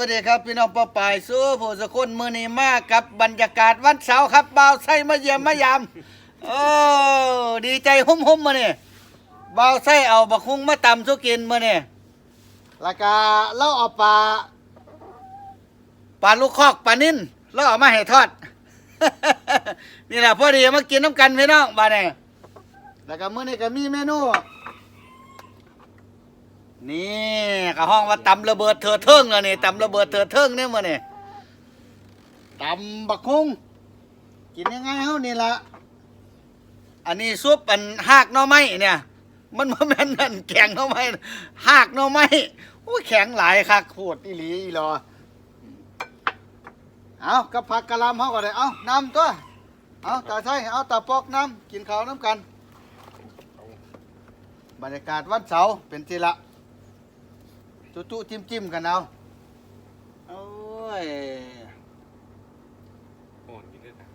สวัสดีครับพี่น้องป้าปายสู้ผู้สกุลมือนี้มากกับบรรยากาศวันเสาร์ครับบ่าวไส้มาเยี่ยมมายามโอ้ดีใจหุ่มๆมาเนี่ยบ่าวไส้เอาบักฮุ้งมาตำสุกินมาเนี่ยแล้วก็เล่าเอาปลาปลาลูกคอกปลานิ่นแล้วเอามาให้ทอด นี่แหละพอดีมากินน้ำกันพี่น้องบ้านเนี่ยแล้วก็มื้อนี้ก็มีเมนู นี่กะห้องว่าตำระเบิดเถื่อเทิงแล้วนี่ตำระเบิดเถื่อเทิงเนี่ยมาเนี่ยตำบักฮุงกินยังไงเฮานี่ละอันนี้ซุปอันหากหน่อไม้เนี่ย มันบ่แม่นนั่นแข็งหน่อไม้หากหน่อไม้โอ้แข็งหลายคักโคตรอีหลีอีหลอเอากับผักกะลำเฮาก็ได้เอาน้ำตัวเอาตาใช่เอาตาปอกน้ำกินข้าวน้ำกัน บรรยากาศวันเสาร์เป็นทีละ จุจุจิ้มจิ้มกันเอาโอ้ยโอ้ยกินได้นะ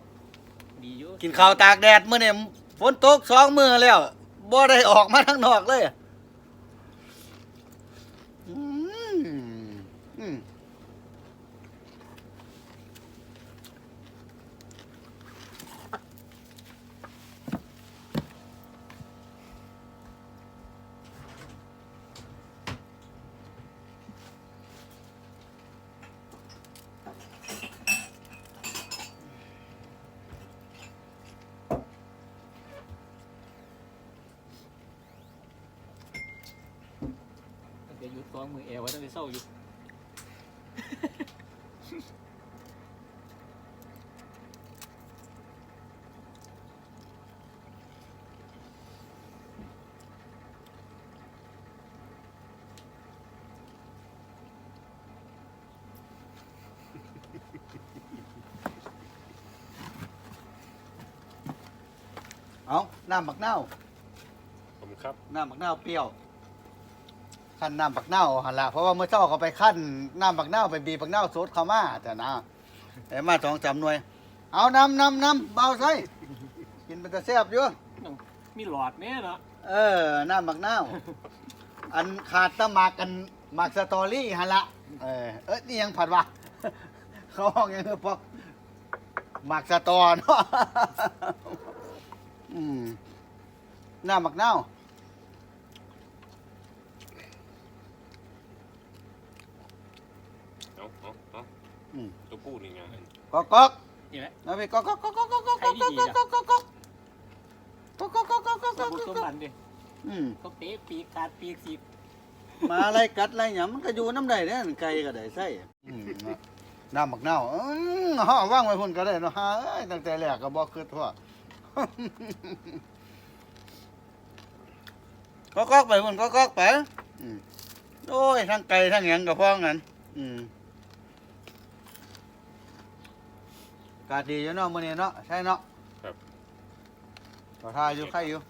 ดีอยู่กินข้าวตากแดดมื้อนี่ฝนตกสองมือแล้วบ่ได้ออกมาทางนอกเลยอืมอืม ตั้งแต่หยุดส องมือแอวไว้ตั้งแต่เศร้าอยู่ เอาน้ำบักเน่าวผมครับ น้ำบักเน่าวเปรี้ยว ขั้นน้ำบักเน่าวหันละเพราะว่าเมื่อเช้าเขาไปขั้นน้ำบักเน่าวไปบีบบักเน่าวสดเข้ามาแต่นะแต่มาสองสามหน่วย เอาน้ำน้ำน้ำเบาใส่กินเป็นตะแซ่บอยู่มีหลอดเนี่ยเนาะเออน้ำบักนาวอันขาดแตะหมากกันหมากสตอรี่ฮะละเออเอ้ยนี่ยังผัดวะเขาห้องยังเออพวกหมากสตอเนาะอืมน้ำบักนาวเอาเอาเอา อืม ตัวกู้นี่ไงก๊อกก๊อกนี่แหละมาไปก๊อกก๊อกก๊อกก๊อกก๊อกก๊อกก๊อกก๊อกก๊อกก๊อกก๊อกก๊อกก๊อกก๊อกก๊อกก๊อกก๊อกก๊อกสมุนสมบัติดิอืมก็เตะปีกขาดปีกสีมาอะไรกัดอะไรหยังมันก็อยู่น้ำใดเนี่ยไก่ก็ได้ใส่อืมน้ำบักนาวอืมห่อว่างไว้พุ่นก็ได้เนาะฮะเอ้ยตั้งแต่แรกก็บอกคือทั่วก็กอกไปพุ่นก็กอกไปอืมโอ้ยทั้งไก่ทั้งหยังกับพ้องกันอืมกาดดีอยู่เนาะมื้อนี้เนาะใช่เนาะครับ ต่อท่าอยู่ใครอยู่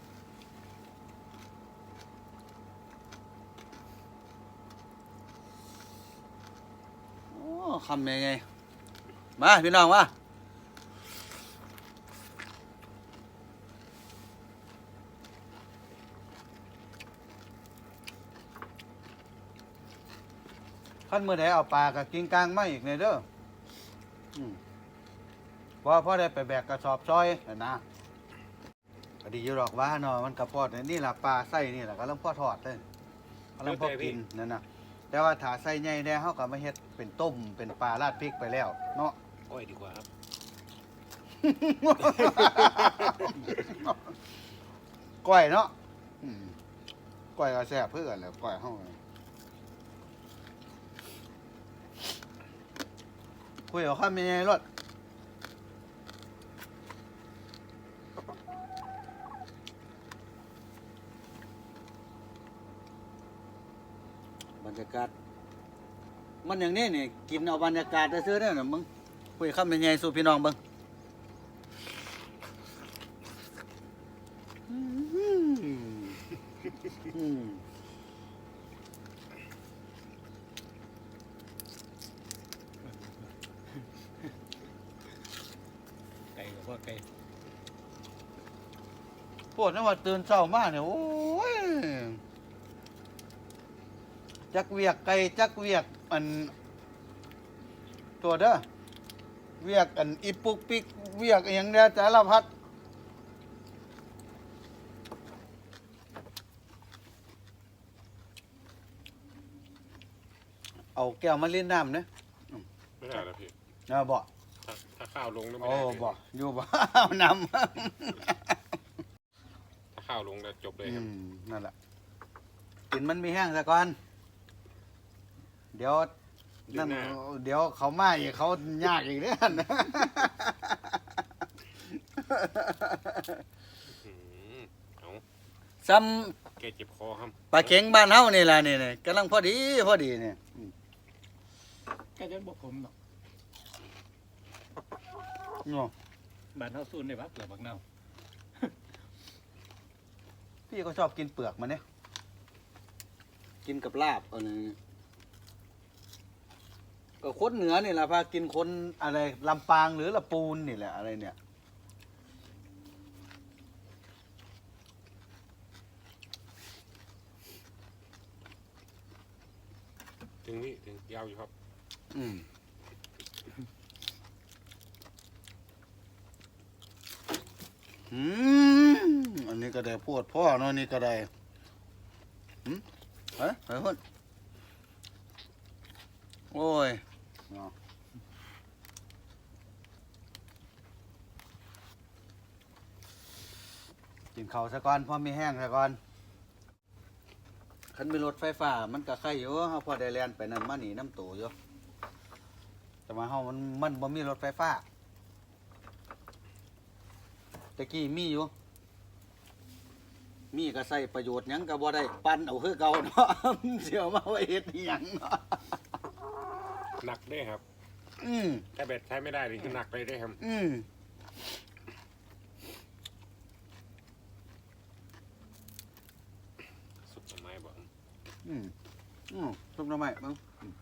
โอ้คำยังไงมาพี่น้องมาขั้นมือไหนเอาปลากับกินกลางไม่อีกเนี่ยเด้ออืมเพราะพ่อได้ไปแบกกระสอบซอยน่ะนะก็ดีอยู่หรอกว่าเนาะมันกระพอดเนี่ยนี่แหละปลาไส้นี่แหละก็เริ่มพ่อทอดเลยก็เริ่มพ่อกินนั่นนะแต่ว่าถ้าไส้ใหญ่แน่เขาก็มาเฮ็ดเป็นต้มเป็นปลาราดพริกไปแล้ว เนาะอ้อยดีกว่าครับก้อยเนาะอืมก้อยก็แซ่บเพื่อกันแหล้วก้อยเฮาคุยกับข้ามยังไงรถ รรยากาศ มันอย่างนี้นี่กินเอาบรรยากาศซื้อๆได้อน่ะมึงคุยข้ามยังไงสู่พี่น้องเบิ่งอืมอืมไก่กับพ่อไก่ปวดนะว่าตื่นเช้ามาเนี่ยโอ้ย จักเวียกไก่จักเวียกอันตัวเด้อเวียกอันอีปุกปิกเวียกอหย่างเนี้ยสารพัดเอาแก้วมาเล่นน้ำเนะไม่ได้แล้วพี่นะบ่ถ้าถ้าข้าวลงแล้วไม่โอ้ได้เลยบ่อยู่บ่ เอาน้ำถ้าข้าวลงแล้วจบเลยอืครับมนั่นแหละกินมันมีแห้งซะก่อน เดี๋ยวเดือนั่นหน้าเดี๋ยวเขามาอีกเขายากอีกเรื่องอืมเอาซ้แกเจ็บคอครับำปลาเข็งบ้านเฮานี่ล่ะนี่นี่กำลังพอดีพอดีนี่อืมแค่จะบอกผมเนาะเนาะบ้านเฮาสู้ได้บักเหลือบักเน่าพี่ก็ชอบกินเปลือกมันเนี่ยกินกับลาบอันนี้ ก็คนเหนือนี่แหละพากินคนอะไรลำปางหรือละปูนนี่แหละอะไรเนี่ยถึงนี่ถึงยาวอยู่ครับ อืมอืมอันนี้ก็ได้พูดพ่อเนาะนี่ก็ได้หืมเฮ้ยเฮ้ยพุ่นโอ้ย เนาะกินข้าวซะก่อนพอมีแห้งซะก่อนคันมีรถไฟฟ้ามันก็ใครอยู่เฮาพอได้แล่นไปนั่นมานี่น้ำตูอยู่แต่มาเฮามันมันบ่มีรถไฟฟ้าตะกี้มีอยู่ มีก็ใส่ประโยชน์หยังก็บ่ได้ปั่นเอาคือเก่าเนาะ เสียวมาไว้เฮ็ดอิหยังเนาะ หนักได้ครับ อืมถ้าแบตใช้ไม่ได้นี่คือหนักเลยได้ครับ อืมสุดต้นไม้บอกอืมอืมซุปหน่อไม้เบิ่งอืม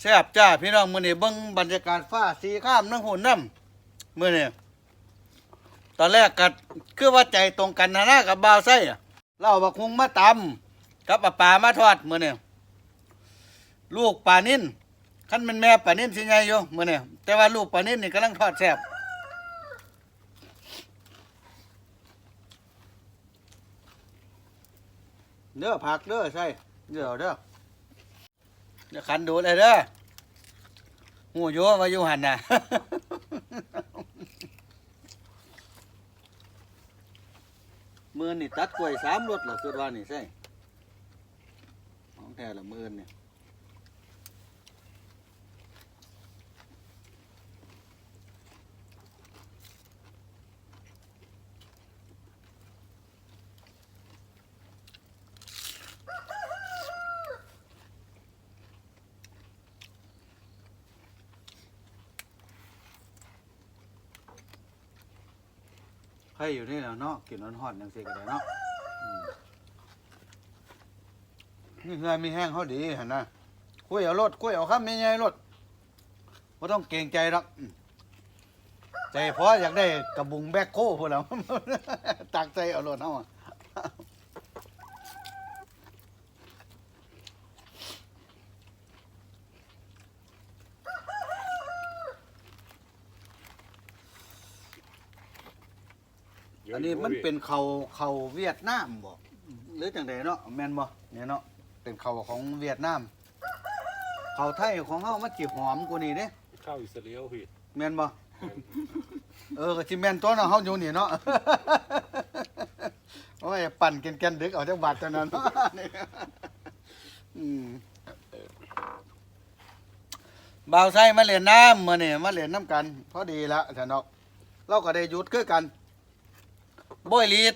แซ่บจ้าพี่น้องมื้อนี้เบิ่งบรรยากาศฟ้าสีข้ามนังหุ่นน้ำ มื้อนี้ตอนแรกก็คือว่าใจตรงกันนะนะกับบ่าวไส้อะเล่าบักฮุงมาตำกับปลาปลามาทอดเมื้อนี้ลูกปลานิ่นคันเป็นแม่ปลานิ่นสิไงอยู่มื้อนี้แต่ว่าลูกปลานิ่นนี่กำลังทอดแซ่บเด้อผักเด้อใช่เดี๋ยวเด้อเดี๋ยวขันดูเลยเด้อหูโยวาอยู่หันน่ะ มือนี่ตัดกล้วยสามรถเหรอคือว่านี่ใช่ของแท้ละมือนี่ ให้อยู่นี่แหล้วเนาะกินร้อนหอดยังซี่ก็ได้เนาะอืมนี่เฮือมีแห้งเขาดีเห็นนะคุยเอารถคุยเอาคำใหญ่รถบ่ต้องเกรงใจหรอกอืมใจพออยากได้กระบุงแบกโค้พวกเรา ตักใจเอารถเอาอะ อันนี้ยู่มันพี่เป็นเขาเขาเวียดนามบ่หรือจังใดเนาะแม่นบ่เนี่ยเนาะเป็นเขาของเวียดนามเขาไทยของเฮามันสิหอมกว่านี้เด้ข้าวอิสราเอลพี่แม่นบ่เออก็สิแม่นตัวเนาะเฮาอยู่นี่เนาะโอ้ยปั่นแก่นๆดึกเอาจักบาทเท่านั้นเนาะนี่อืมบ่าวไส้มาเล่นน้ำมื้อนี้มาเล่นน้ำกัน พอดีละท่านเนาะเราก็ได้หยุดคือกัน บ่อยลีด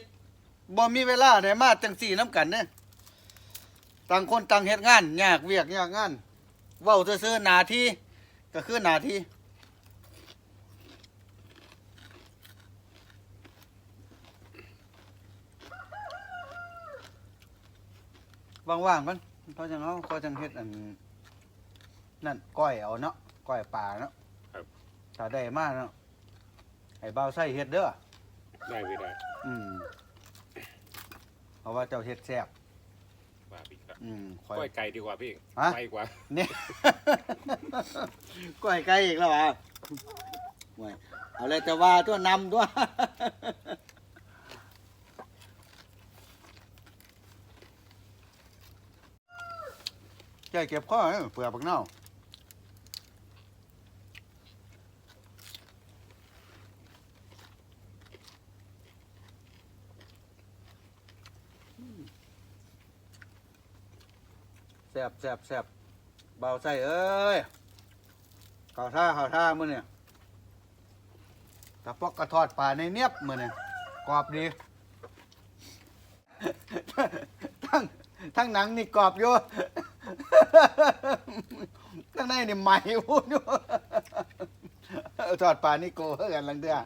บ่มีเวลาได้มาจังสี่น้ำกันเนี่ยต่างคนต่างเฮ็ดงานยากเวียกยากงานเว้าซื่อๆหน้าที่ก็คือหน้าที่ว่างๆมันเพราะจังเขาเขาจังเฮ็ดอันนั่นก้อยเอาเนาะก้อยปลาเนาะครับ ถ้าได้มาเนาะไอ้บ่าวใส่เฮ็ดเด้อได้ไม่ได้ อืมเพราะว่าเจ้าเฮ็ดแซ่บว่าพี่ครับอืมคก้ออยยไก่ดีกว่าพี่ฮะไก่กว่าเนี่ย ก้อยไก่อีกแล้วอะห่วยเอาเลยจะว่าตัวนำตัว ใจเก็บข้อเอ้ยเปลือกปักเน่า ซ่บแซ่บแซ่บเบาใส่เอ้ยข่าวท่าข่าวท่ามือเนี่ยตะปอกกระทอดป่าในเนียบมือเนี่ยกรอบดีทั้งทั้งหนังนี่กรอบอยู่ข้างในนี่ใหม่พูดอยู่ทอดปลานี่โกเท่ากันลังเดือ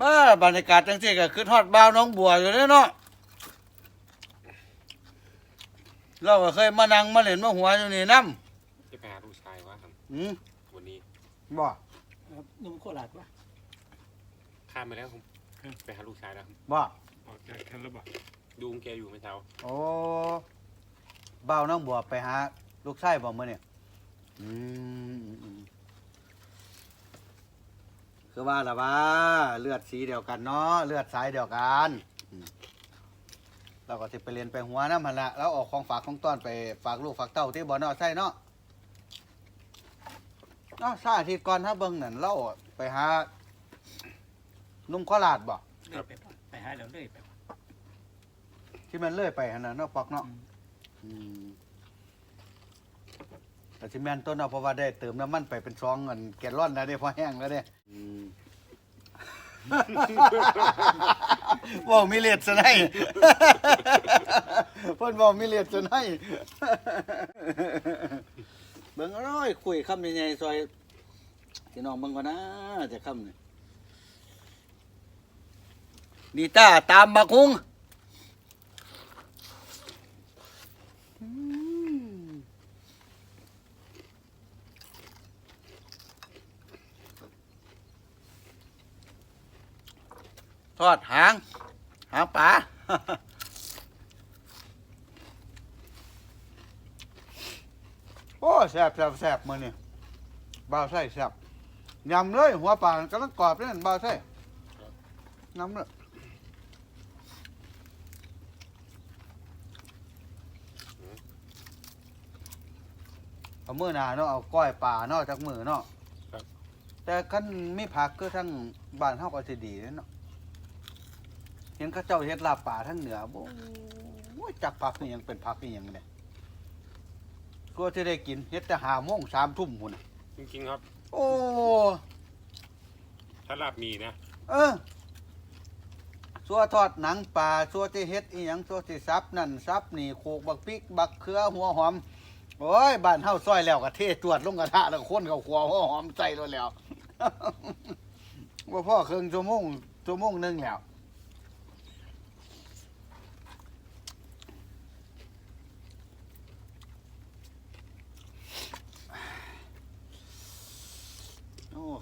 มาบรรยากาศจังซี่ก็คือทอดบ้าวน้องบัวอยู่เด้อเนาะเราก็เคยมานั่งมาเล่นมาหัวอยู่นี่น้จะไปหาลูกชายว่าครับำอืมวันนี้บ่ครับนุ่มโคราชวะข้ามไปแล้วผมไปหาลูกชายแล้วครับบ่ออกจากกันแล้วบ่ดูแกอยู่ไม่เช้าโอ้บ้าวน้องบัวไปหาลูกชายบ่มื้อนี่อืมอืมอืม คือว่าล่ะว่าเลือดสีเดียวกันเนาะเลือดสายเดียวกันอืมเราก็สิไปเรียนไปหัวน้ำมันละแล้วออกของฝากของต้อนไปฝากลูกฝากเต้าที่บ่อนอใช่เนาะเนาะซาอาทิตย์ก่อนถ้าเบิ่งนั่นเราไปหานุ่มข้อลาดบ่เลื่อยไปบ่ไปหาแล้วเลื่อยไปบ่ที่มันเลื่อยไปหั่นน่ะเนาะปอกเนาะอืม แต่สิแม่นต้นเนาะเพราะว่าได้เติมน้ำมันไปเป็นซองเงินแกลลอนแล้วเด้พอแห้งแล้วเด้อืมบอกมีเลียดซะให้เพิ่นบอกมีเลียดซะให้เบิ่งอ้อยคุยคำใหญ่ๆซอยพี่น้องเบิ่งก่อนนะจะคำนี่นี่ตาตามบักฮุง ทอดหาง หางปลาโอ้แซ่บแซ่บแซ่บมือนี่บ่าวไส้แซ่บยำเลย หัวปลากำลังกรอบเลยนั่นบ่าวไส้ยำเลยเอามือหนาเนาะเอาก้อยปลาเนาะจากมือเนาะแต่คันมีผักก็ทั้งบ้านเฮาก็สิดีเลยเนาะ เห็นเขาเจ้าเฮ็ดลาบป่าทั้งเหนือโอ้ยจักผักนี่ยังเป็นผักนี่ยังเนี่ยก็จะได้กินเฮ็ดแต่หาโมงสามทุ่มหุ่นน่ะจริงๆครับ โอ้ ถ้าลาบมีนะ เออสัวทอดหนังปลาสัวที่เฮ็ดอีหยังสัวที่ซับนั่นซับนี่โขกบักพริก บักเขือหัวหอม โอ้ยบ้านเฮาซอยแล้วก็เทตรวจลงกระทะแล้วก็คนเขาขัวหัวหอมใส่แล้วแล้ว ว่าพ่อครึ่งชั่วโมงชั่วโมงหนึงแล้ว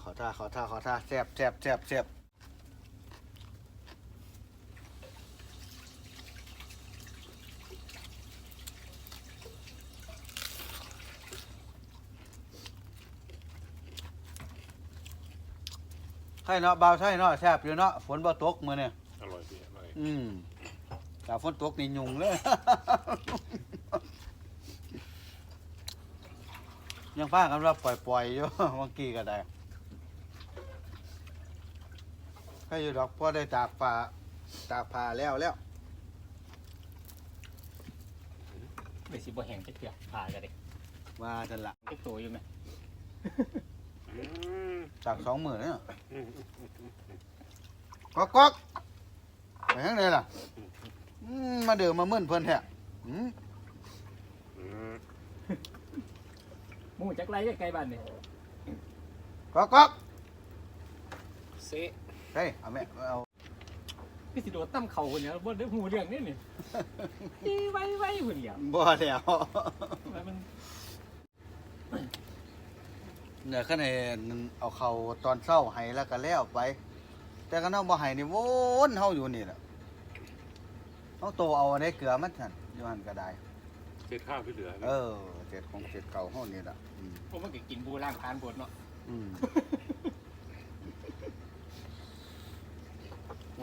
ขอท่าขอท่าขอท่าแซ่บแซ่บแซ่บแซ่บใช่เนาะเบาใช่เนาะแซ่บอยู่เนาะฝนบ่ตกมื้อเนี่ยอร่อยพี่อร่อยอืมถ้าฝนตกนี่ยุงเลย ยังฟ้ากันว่าปล่อยๆอยู่เมื่อกี้ก็ได้ ให้อยู่ดอกพอได้ตากผ้าตากผ้าแล้วแล้วไปสิบ่แห้งจักเทื่อผ่ากันเด้ว่าจันละจักโตอยู่ไหมอืมจากสองหมื่นเนี่ยอืมก๊อกก๊อกไปทางไหนล่ะอืมมาเดือมามึนเพิ่นแท้อืมอืมหมู่จักไรไกลบ้านนี่ก๊อกก๊อก เซ่ เฮ้ยเอาแม่เอาพี่สิโดดตั้มเข่าคนเนี่ยบ่ได้หูเรื่องนี่นี่ดีไว้ไว้คนเดียวบ่แล้วแล้วมันเนี่ยคันให้เอาเข้าตอนเช้าให้แล้วก็แล้วไป แต่ก็นเอาบ่ให้นี่วนเฮาอยู่นี่แหละเฮาโตเอาอันใดเกลือมันซั่นอยู่หั่นก็ได้ เศษข้าวที่เหลือเออเจ็ดของเจ็ดเก่าเฮานี่ล่ะอืม ผมมันก็กินบูร่างพานบดเนาะ อืม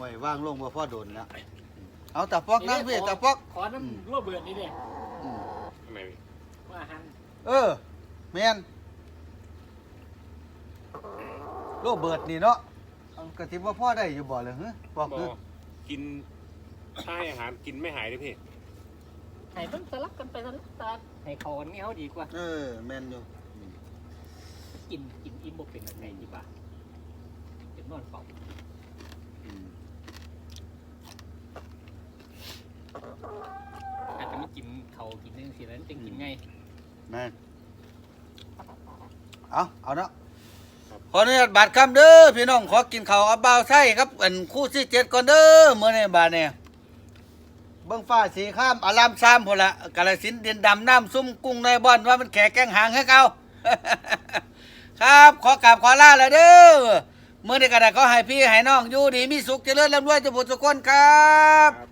ไว้ว่างลงบ่พอโดนแล้วเอาตะปอกนั่งพี่ตะปอก ขอน้ำรั่วเบื่อนี่เด้อืมทำไมพี่ว่าหันเออแม่นโลเบิดนี่เนาะเอากะทิว่าพ่อได้อยู่บ่เลยฮะบอกบอเด้อกกินถ้าให้อาหารกินไม่หายเลยพี่ให้มันสลับกันไปสลับตาให้เขากันเงี้ยวดีกว่า เออแม่นอยู่อืมกินกินอิ่มบ่เป็นอะไรดีกว่าเป็นนอนเฝ้า อืม อาจจะไม่กินเขากินนึงสิแล้วจึงกิน ไงแม่นเอาเอาเนาะขออนุญาตบาดคำเด้อพี่น้องขอกินข้าวกับบ่าวไส้ครับอันคู่ที่เจ็ดก่อนเด้อมื้อนี้บาดเนี่ยเบิ่งฟ้าสีข้ามอารามซามพุ่นละกาฬสินธุ์ดินดำน้ำซุ่มกุ้งในบ่อนว่ามันแขกแกงหางให้เก่าครับ ขอกราบขอลาแล้วเด้อมื้อนี้ก็ได้ขอให้พี่ให้น้องอยู่ดีมีสุขเจริญร่ำรวยทุกผู้ทุกคนครับครับ